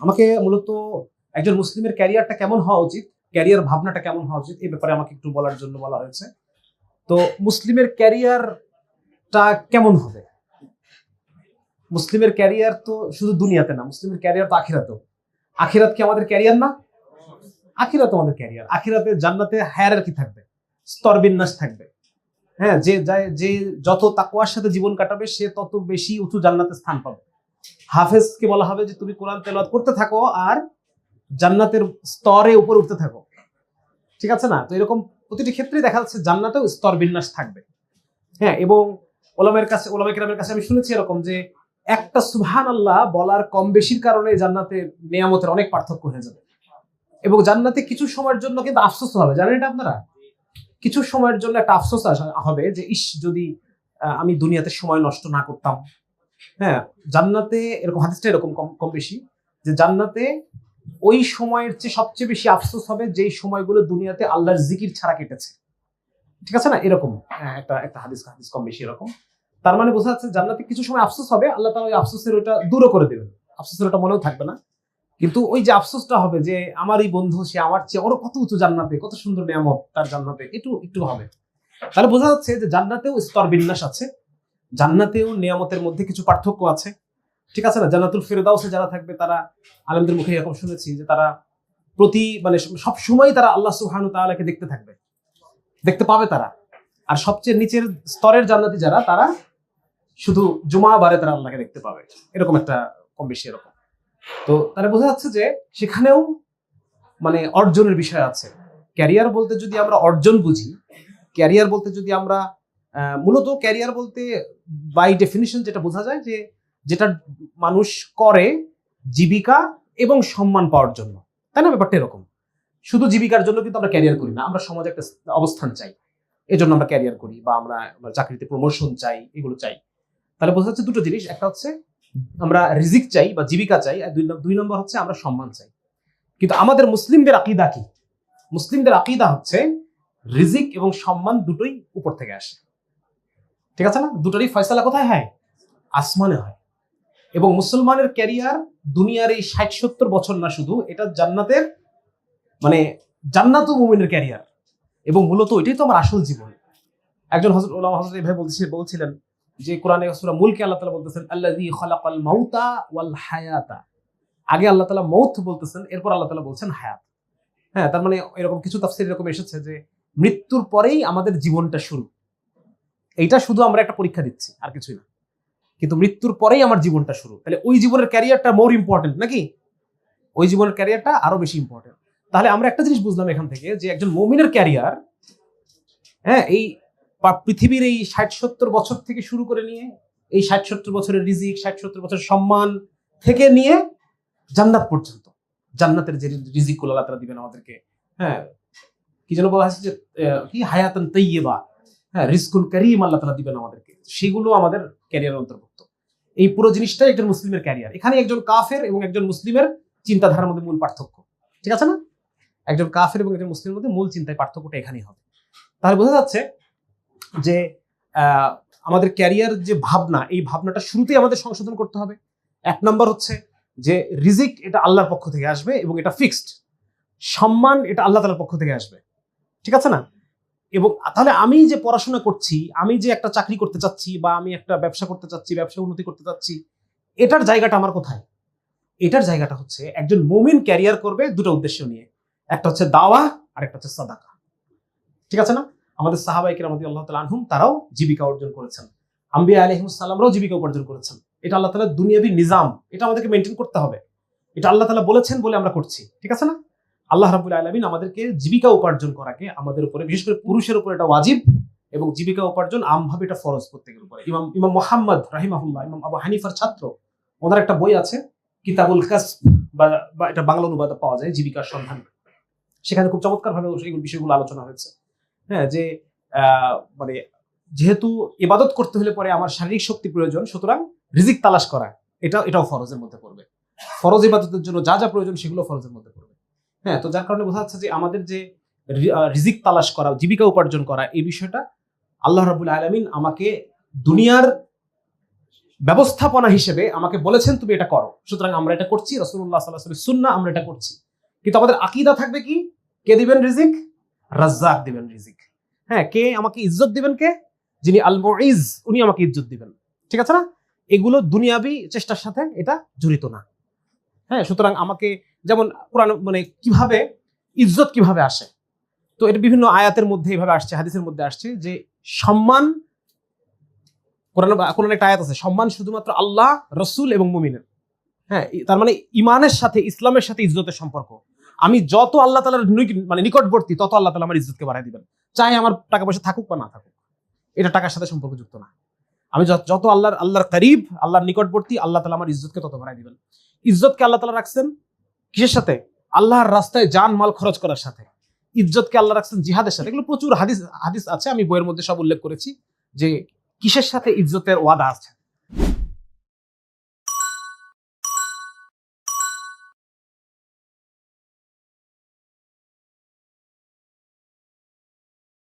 আমাকে মূলত একজন মুসলিমের ক্যারিয়ারটা কেমন হওয়া উচিত, ক্যারিয়ার ভাবনাটা কেমন হওয়া উচিত, এই ব্যাপারে আমাকে একটু বলার জন্য বলা হয়েছে। তো মুসলিমের ক্যারিয়ারটা কেমন হবে? মুসলিমের ক্যারিয়ার তো শুধু দুনিয়াতে না, মুসলিমের ক্যারিয়ার তো আখিরাতেও। আখিরাত কি আমাদের ক্যারিয়ার না? আখিরাত আমাদের ক্যারিয়ার। আখিরাতে জান্নাতে হায়ার কি থাকবে? স্তর বিন্যাস থাকবে। হ্যাঁ যে যে যত তাকুয়ার সাথে জীবন কাটাবে, সে তত বেশি উঁচু জান্নাতে স্থান পাবে। হাফেজকে বলা হবে যে তুমি কোরআন তেলাওয়াত করতে থাকো আর জান্নাতের স্তরে উপরে উঠতে থাকো। ঠিক আছে না? তো এরকম প্রতিটি ক্ষেত্রেই দেখা যাচ্ছে জান্নাতেও স্তর বিন্যাস থাকবে। হ্যাঁ এবং ওলামের কাছে ওলামা কিরামের কাছে আমি শুনেছি এরকম যে একটা সুবহান আল্লাহ বলার কম বেশির কারণে জান্নাতে নিয়ামতের অনেক পার্থক্য হয়ে যাবে। এবং জান্নাতে কিছু সময়ের জন্য কিন্তু আফসোস হবে। জানেন এটা আপনারা? কিছু সময়ের জন্য একটা আফসোস হবে যে, ইস, যদি আমি দুনিয়াতে সময় নষ্ট না করতাম হ্যাঁ জান্নাতে এরকম হাদিসটা এরকম কম বেশি যে জান্নাতে ওই সময়ের চেয়ে সবচেয়ে বেশি আফসোস হবে যেই সময়গুলো দুনিয়াতে আল্লাহর জিকির ছাড়া কেটেছে। ঠিক আছে না? এরকম। হ্যাঁ, একটা একটা হাদিস হাদিস কম বেশি এরকম। তার মানে বোঝা যাচ্ছে জান্নাতে কিছু সময় আফসোস হবে আল্লাহ তাআলা ওই আফসোসের ওটা দূরও করে দেবেন। আফসোসের ওটা মনেও থাকবে না। কিন্তু ওই যে আফসোসটা হবে যে আমার এই বন্ধু সে আমার চেয়ে ওর কত উঁচু জান্নাতে কত সুন্দর নিয়ামত তার জান্নাতে একটু একটু হবে। তাহলে বোঝা যাচ্ছে যে জান্নাতেও স্তর বিন্যাস আছে। জান্নাতেও নিয়ামতের মধ্যে কিছু পার্থক্য আছে। ঠিক আছে না? জান্নাতুল ফেরদাউসে যারা থাকবে, তারা আলমদের মুখে এরকম শুনেছি যে তারা প্রতি মানে সব সময় তারা আল্লাহ সুবহানু তাআলাকে দেখতে থাকবে। দেখতে পাবে তারা। আর সবচেয়ে নিচের স্তরের জান্নাতি যারা, তারা শুধু জুমা বারে তারা আল্লাহকে দেখতে পাবে। এরকম একটা কম বেশি এরকম। তো তাহলে বোঝা যাচ্ছে যে সেখানেও মানে অর্জনের বিষয় আছে। ক্যারিয়ার বলতে যদি আমরা অর্জন বুঝি, ক্যারিয়ার বলতে যদি আমরা মূলত ক্যারিয়ার বলতে বাই ডেফিনিশন যেটা বোঝা যায় যে যেটা মানুষ করে জীবিকা এবং সম্মান পাওয়ার জন্য। তাই না? ব্যাপারটা এরকম। শুধু জীবিকার জন্য কিন্তু আমরা ক্যারিয়ার করি না। আমরা সমাজে একটা অবস্থান চাই। এজন্য আমরা ক্যারিয়ার করি বা আমরা চাকরিতে প্রমোশন চাই, এগুলো চাই। তাহলে বোঝা যাচ্ছে দুটো জিনিস। একটা হচ্ছে আমরা রিজিক চাই বা জীবিকা চাই। আর দুই নম্বর হচ্ছে আমরা সম্মান চাই। কিন্তু আমাদের মুসলিমদের আকিদা কি? মুসলিমদের আকিদা হচ্ছে রিজিক এবং সম্মান দুটোই উপর থেকে আসে। ঠিক আছে না? দুটোরই ফয়সালা কোথায় হয়? আসমানে হয়। এবং মুসলমানের ক্যারিয়ার দুনিয়ার এই ষাট সত্তর বছর না শুধু, এটা জান্নাতের মানে জান্নাত মুমিনের ক্যারিয়ার। এবং মূলত এটাই তো আমার আসল জীবন। একজন হজরত ওলামা হজরত বলছে বলছিলেন যে কোরআনে সূরা মুলকে আল্লাহ তাআলা বলতেছেন, আল্লাযী খালাকাল মাউতা ওয়াল হায়াতা। আগে আল্লাহ তাআলা মৌত বলতেছেন, এরপর আল্লাহ তাআলা বলছেন হায়াত। হ্যাঁ তার মানে এরকম কিছু তাফসীর এরকম এসেছে যে মৃত্যুর পরেই আমাদের জীবনটা শুরু। এইটা শুধু আমরা একটা পরীক্ষা দিচ্ছি, আর কিছুই না। কিন্তু মৃত্যুর পরেই আমার জীবনটা শুরু। তাহলে ওই জীবনের ক্যারিয়ারটা মোর ইম্পর্টেন্ট নাকি? ওই জীবনের ক্যারিয়ারটা আরও বেশি ইম্পর্টেন্ট তাহলে আমরা একটা জিনিস বুঝলাম এখান থেকে যে একজন মমিনের ক্যারিয়ার হ্যাঁ এই পৃথিবীর এই ষাট সত্তর বছর থেকে শুরু করে নিয়ে, এই ষাট সত্তর বছরের রিজিক, ষাট সত্তর বছরের সম্মান থেকে নিয়ে জান্নাত পর্যন্ত। জান্নাতের যে রিজিকগুলো আল্লাহ তাআলা দিবেন আমাদেরকে। হ্যাঁ কি যেন বলা হয়েছে যে কি? হায়াতান তৈয়বা হ্যাঁ রিস্কুল করিম আল্লাহ তাআলা দিবেন আমাদেরকে। সেগুলো আমাদের ক্যারিয়ারের অন্তর্ভুক্ত। এই পুরো জিনিসটাই একজন মুসলিমের ক্যারিয়ার এখানে একজন কাফের এবং একজন মুসলিমের চিন্তাধারার মধ্যে মূল পার্থক্য। ঠিক আছে না? একজন কাফের এবং একজন মুসলিমের মধ্যে মূল চিন্তায় পার্থক্যটা এখানেই হবে। তাহলে বোঝা যাচ্ছে যে আমাদের ক্যারিয়ার যে ভাবনা, এই ভাবনাটা শুরুতেই আমাদের সংশোধন করতে হবে। এক নম্বর হচ্ছে যে, রিজিক এটা আল্লাহর পক্ষ থেকে আসবে এবং এটা ফিক্সড সম্মান এটা আল্লাহ তালার পক্ষ থেকে আসবে। ঠিক আছে না? এবং তাহলে আমি যে পড়াশোনা করছি, আমি যে একটা চাকরি করতে চাচ্ছি বা আমি একটা ব্যবসা করতে চাচ্ছি, ব্যবসা উন্নতি করতে চাচ্ছি, এটার জায়গাটা আমার কোথায়? এটার জায়গাটা হচ্ছে একজন মুমিন ক্যারিয়ার করবে দুটো উদ্দেশ্য নিয়ে। একটা হচ্ছে দাওয়া, আর একটা হচ্ছে সাদাকা। ঠিক আছে না? আমাদের সাহাবাই কিরামতি আল্লাহ তালা আনহুম, তারাও জীবিকা অর্জন করেছেন। আম্বিয়া আলহিমসাল্লামরাও জীবিকা উপার্জন করেছেন। এটা আল্লাহ তালা দুনিয়াবি নিজাম। এটা আমাদেরকে মেনটেন করতে হবে। এটা আল্লাহ তালা বলেছেন বলে আমরা করছি। ঠিক আছে না? আল্লাহ রাবুল আলমিন আমাদেরকে জীবিকা উপার্জন করাকে আমাদের উপরে, বিশেষ করে পুরুষের উপর এটা ওয়াজিব এবং জীবিকা উপার্জন আমভাবে এটা ফরজ প্রত্যেকের উপরে। ইমাম ইমাম মোহাম্মদ রাহিমাহুল্লাহ, ইমাম আবু হানিফার ছাত্র, ওনার একটা বই আছে, কিতাবুল কাস বা এটা বাংলা অনুবাদ পাওয়া যায়, জীবিকার সন্ধান। সেখানে খুব চমৎকার ভাবে এই বিষয়গুলো আলোচনা হয়েছে। হ্যাঁ যে মানে যেহেতু ইবাদত করতে হলে পরে আমার শারীরিক শক্তি প্রয়োজন, সুতরাং রিজিক তালাশ করা, এটা, এটাও ফরজের মধ্যে পড়বে। ফরজ ইবাদতের জন্য যা যা প্রয়োজন সেগুলো ফরজের মধ্যে পড়বে। হ্যাঁ তো যার কারণে বোঝা যাচ্ছে যে আমাদের যে রিজিক তালাশ করা, জীবিকা উপার্জন করা, এই বিষয়টা আল্লাহ রাবুল আলমিন আমাকে দুনিয়ার ব্যবস্থাপনা হিসেবে আমাকে বলেছেন, তুমি এটা করো। সুতরাং আমরা এটা করছি রসুল্লাহ সাল্লাহ সুন্না আমরা এটা করছি। কিন্তু আমাদের আকিদা থাকবে কি? কে দিবেন রিজিক? রাজ্জাক দিবেন রিজিক। হ্যাঁ কে আমাকে ইজ্জত দিবেন কে? যিনি আল উনি আমাকে ইজ্জত দিবেন। ঠিক আছে না? এগুলো দুনিয়াবি চেষ্টার সাথে এটা জড়িত না। হ্যাঁ সুতরাং আমাকে যেমন কোরআন মানে কীভাবে, ইজ্জত কীভাবে আসে? তো এটা বিভিন্ন আয়াতের মধ্যে এইভাবে আসছে, হাদিসের মধ্যে আসছে যে সম্মান, কোরআন কোরআন একটা আয়াত আছে, সম্মান শুধুমাত্র আল্লাহ, রসুল এবং মুমিনের। হ্যাঁ তার মানে ইমানের সাথে, ইসলামের সাথে ইজ্জতের সম্পর্ক। আমি যত আল্লাহ তালার মানে নিকটবর্তী, তত আল্লাহ তালা আমার ইজ্জতকে বাড়াই দিবেন। চাই আমার টাকা পয়সা থাকুক বা না থাকুক, এটা টাকার সাথে সম্পর্কযুক্ত না। আমি যত- আল্লাহর আল্লাহর করিব, আল্লাহর নিকটবর্তী, আল্লাহ তালা আমার ইজ্জতকে তত বাড়াই দিবেন। ইজ্জতকে আল্লাহ তালা রাখছেন কিসের সাথে? আল্লাহর রাস্তায় যান, মাল খরচ করার সাথে। ইজ্জতকে আল্লাহ রাখছেন জিহাদের সাথে। এগুলো প্রচুর হাদিস হাদিস আছে, আমি বইয়ের মধ্যে সব উল্লেখ করেছি যে কিসের সাথে ইজ্জতের ওয়াদা আছে?